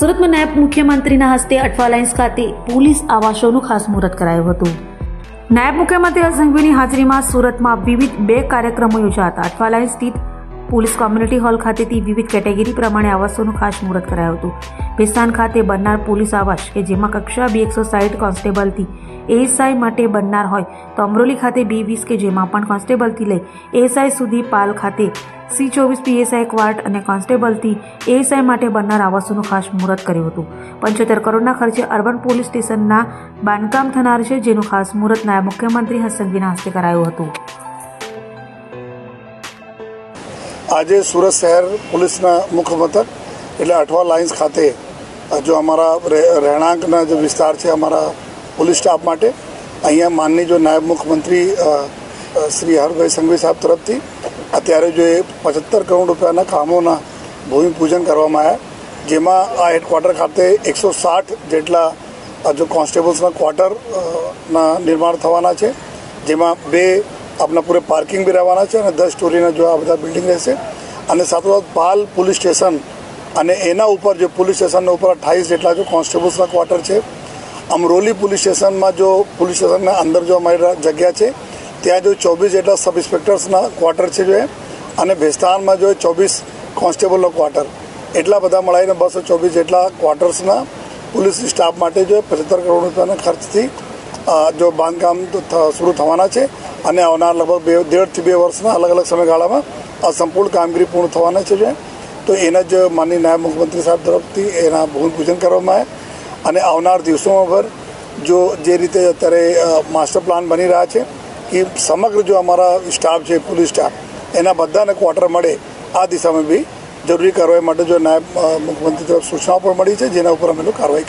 સુરતમાં નાયબ મુખ્યમંત્રીના હસ્તે અઠવા લાઇન્સ ખાતે પોલીસ આવાસોનું ખાસ મુહૂર્ત કરાયું હતું. નાયબ મુખ્યમંત્રી હર્ષ હાજરીમાં સુરતમાં વિવિધ બે કાર્યક્રમો યોજાતા હતા. અઠવા લાઇન્સ સ્થિત પોલીસ કોમ્યુનિટી હોલ ખાતેથી વિવિધ કેટેગરી પ્રમાણે આવાસોનું ખાસ મુહૂર્ત કરાયું હતું. ભેસ્તાન ખાતે બનનાર પોલીસ આવાસ, કે જેમાં કક્ષા બી એકસો સાઠ કોન્સ્ટેબલથી એએસઆઈ માટે બનનાર હોય, તો અમરોલી ખાતે બી વીસ, કે જેમાં પણ કોન્સ્ટેબલથી લઈ એએસઆઈ સુધી પાલ ખાતે સી ચોવીસ, પીએસઆઈ ક્વાર્ટ અને કોન્સ્ટેબલથી એએસઆઈ માટે બનનાર આવાસોનું ખાસ મુહૂર્ત કર્યું હતું. પંચોતેર કરોડના ખર્ચે અર્બન પોલીસ સ્ટેશનના બાંધકામ થનાર છે, જેનું ખાસ મુહૂર્ત નાયબ મુખ્યમંત્રી હસંગીના હસ્તે કરાયું હતું. આજે સુરત શહેર પોલીસના મુખ્ય મથક એટલે અઠવા લાઇન્સ ખાતે જો અમારા રહે- રહેણાંકના જે વિસ્તાર છે અમારા પોલીસ સ્ટાફ માટે, અહીંયા માનની જો નાયબ મુખ્યમંત્રી શ્રી હરભાઈ સંઘવી સાહેબ તરફથી, અત્યારે જો એ પચહત્તર કરોડ રૂપિયાના કામોના ભૂમિપૂજન કરવામાં આવ્યા, જેમાં આ હેડક્વાર્ટર ખાતે એકસો સાઠ જેટલા જો કોન્સ્ટેબલ્સના ક્વાર્ટરના નિર્માણ થવાના છે, જેમાં બે આપણા પૂરે પાર્કિંગ બી રહેવાના છે અને દસ સ્ટોરીના જો આ બધા બિલ્ડિંગ રહેશે. અને સાથોસાથ પાલ પોલીસ સ્ટેશન અને એના ઉપર જો પોલીસ સ્ટેશનના ઉપર અઠ્ઠાવીસ જેટલા જો કોન્સ્ટેબલ્સના ક્વાર્ટર છે અમરોલી પોલીસ સ્ટેશનમાં જો પોલીસ સ્ટેશનના અંદર જો અમારી જગ્યા છે, ત્યાં જો ચોવીસ જેટલા સબ ઇન્સ્પેક્ટર્સના ક્વાર્ટર છે જો અને ભેસ્તાનમાં જો ચોવીસ કોન્સ્ટેબલનો ક્વાર્ટર. એટલા બધા મળાઈને બસો ચોવીસ જેટલા ક્વાર્ટર્સના પોલીસ સ્ટાફ માટે જો પંચોતેર કરોડ રૂપિયાના ખર્ચથી જો બાંધકામ શરૂ થવાના છે. અને આવનાર લગભગ બે દેડથી બે વર્ષના અલગ અલગ સમયગાળામાં આ સંપૂર્ણ કામગીરી પૂર્ણ થવાના છે તો એના જ માનની નાયબ મુખ્યમંત્રી સાહેબ તરફથી એના ભૂમિપૂજન કરવામાં આવે. અને આવનાર દિવસોમાં ભર જો જે રીતે અત્યારે માસ્ટર પ્લાન બની રહ્યા છે કે સમગ્ર જો અમારા સ્ટાફ છે, પોલીસ સ્ટાફ, એના બધાને ક્વાર્ટર મળે, આ દિશામાં બી જરૂરી કાર્યવાહી માટે જો નાયબ મુખ્યમંત્રી તરફ સૂચનાઓ પણ મળી છે, જેના ઉપર અમે લોકો કાર્યવાહી કરી